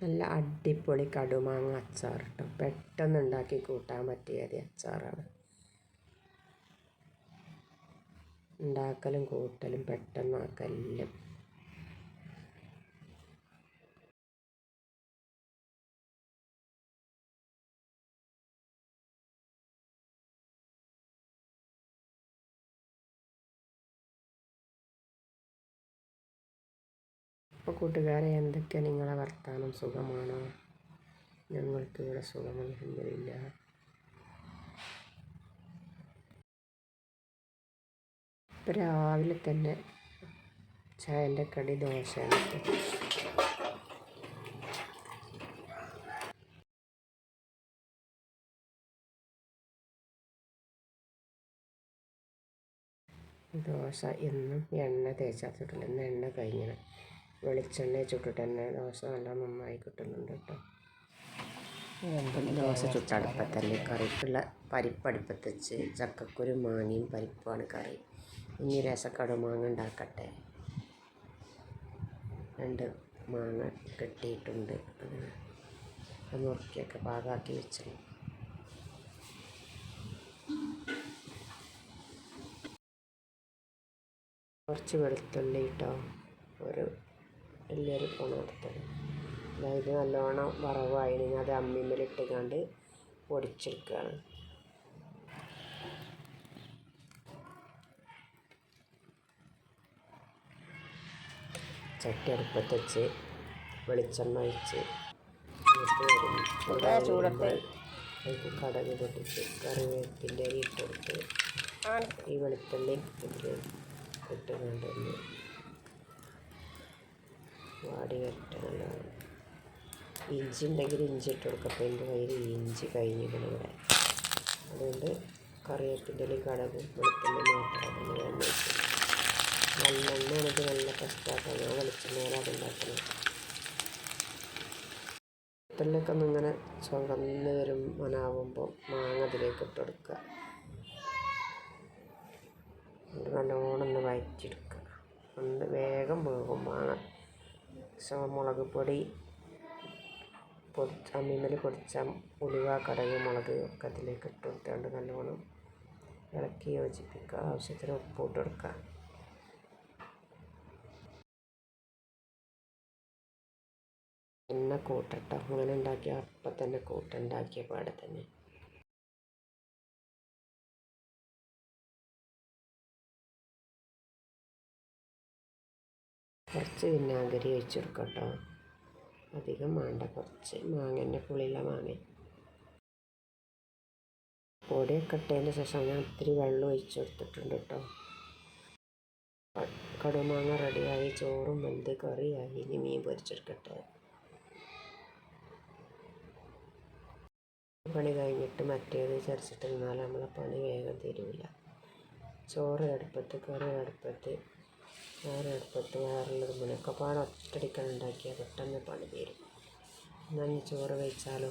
നല്ല അടിപൊളി കടുമാങ്ങ അച്ചാർ കേട്ടോ പെട്ടെന്ന് ഉണ്ടാക്കി കൂട്ടാൻ പറ്റിയ ഒരു അച്ചാറാണ്. ഉണ്ടാക്കലും കൂട്ടലും പെട്ടെന്നാക്കലും അപ്പോൾ കൂട്ടുകാരെ എന്തൊക്കെ നിങ്ങളെ വർത്താനം? സുഖമാണോ? ഞങ്ങൾക്ക് ഇവിടെ സുഖമൊന്നുമില്ല ഇപ്പം രാവിലെ തന്നെ ചായന്റെ കടി ദോശയാണ്. ദോശ എന്നും എണ്ണ തേച്ചാത്തിട്ടില്ല ഇന്ന് എണ്ണ കഴിഞ്ഞത് വെളിച്ചെണ്ണ ചുട്ടിട്ട് തന്നെ ദോശ നല്ല നന്നായി കിട്ടുന്നുണ്ട് കേട്ടോ. ദോശ ചുട്ടടുപ്പത്തല്ലേ കറിക്കുള്ള പരിപ്പടുപ്പത്ത് വെച്ച് ചക്കക്കുരു മാങ്ങയും പരിപ്പാണ് കറി. ഇനി രസക്കടുമാങ്ങ ഉണ്ടാക്കട്ടെ. രണ്ട് മാങ്ങ കെട്ടിയിട്ടുണ്ട്. അത് നുറുക്കിയൊക്കെ പാകാക്കി വെച്ചു കുറച്ച് വെളുത്തുള്ളി കേട്ടോ ഒരു വലിയൊരു എടുത്തത്. അതായത് നല്ലോണം വറവായി അത് അമ്മിമ്മലിട്ട് കണ്ട് പൊടിച്ചെടുക്കുകയാണ് ചട്ടി അടുപ്പത്ത് വെച്ച് വെളിച്ചെണ്ണ ഒഴിച്ച് ചൂടത്ത്. കടക് പൊട്ടിച്ച് കറിവേപ്പിന്റെ ഇട്ടെടുത്ത് ഈ വെളുത്തുള്ളി ഇട്ട് കണ്ടൊന്ന് വാടി വരട്ടെ നല്ലോണം ഇഞ്ചി ഉണ്ടെങ്കിൽ ഇഞ്ചി ഇട്ട് കൊടുക്കാം. അപ്പോൾ എന്റെ കയ്യിൽ ഇഞ്ചി കഴിഞ്ഞിരിക്കണം ഇവിടെ അതുകൊണ്ട് കറിവേപ്പിന്റെ കടകും വെളുത്തുള്ളി മാത്രം നല്ലെണ്ണ ഇത് നല്ല കഷ്ടമാക്കാം ഞാൻ വെളിച്ചെണ്ണയാണ് അതുണ്ടാക്കുന്നത് വെളുത്തുള്ളിയൊക്കെ ഒന്നിങ്ങനെ ചുവന്ന് വരും മനാവുമ്പോൾ മാങ്ങ അതിലേക്ക് ഇട്ട് കൊടുക്കുക. നല്ലോണം ഒന്ന് വയറ്റിയെടുക്കുക. ഒന്ന് വേഗം വേകും മാങ്ങ. മുളക് പൊടി പൊടിച്ച അമ്മിമേൽ പൊടിച്ച ഉലുവ കടക് മുളക് ഒക്കെ അതിലേക്ക് ഇട്ട് കൊടുത്തുകൊണ്ട് നല്ലോണം ഇളക്കി യോജിപ്പിക്കുക. ആവശ്യത്തിന് ഉപ്പ് ഇട്ട് കൊടുക്കുക. എണ്ണ കൂട്ടട്ടോ. അങ്ങനെ ഉണ്ടാക്കിയ അപ്പം തന്നെ കൂട്ടുണ്ടാക്കിയ പാടെ തന്നെ. കുറച്ച് വിനാഗിരി ഒഴിച്ചെടുക്കട്ടോ അധികം വേണ്ട കുറച്ച് മാങ്ങേന്റെ പുളിയുള്ള മാങ്ങ. പൊടിയൊക്കെ ഇട്ടതിന് ശേഷം ഞാൻ ഇത്തിരി വെള്ളം ഒഴിച്ചു കൊടുത്തിട്ടുണ്ട് കേട്ടോ. കടുമാങ്ങ റെഡിയായി ചോറും വെന്ത് കറിയായി. ഇനി മീൻ പൊരിച്ചെടുക്കട്ടെ. പണി കഴിഞ്ഞിട്ട് മറ്റേത് ചരിച്ചിട്ടിരുന്നാൽ നമ്മളെ പണി വേഗം തരില്ല ചോറ് അടുപ്പത്ത് കറി അടുപ്പത്ത്. വേറെ അടുപ്പത്ത് വേറുള്ളത് മുനക്കപ്പാട് പാടെ ഒറ്റടിക്കാൻ ഉണ്ടാക്കിയാൽ പെട്ടെന്ന് പണി തീരും എന്നാൽ ചോറ് കഴിച്ചാലോ?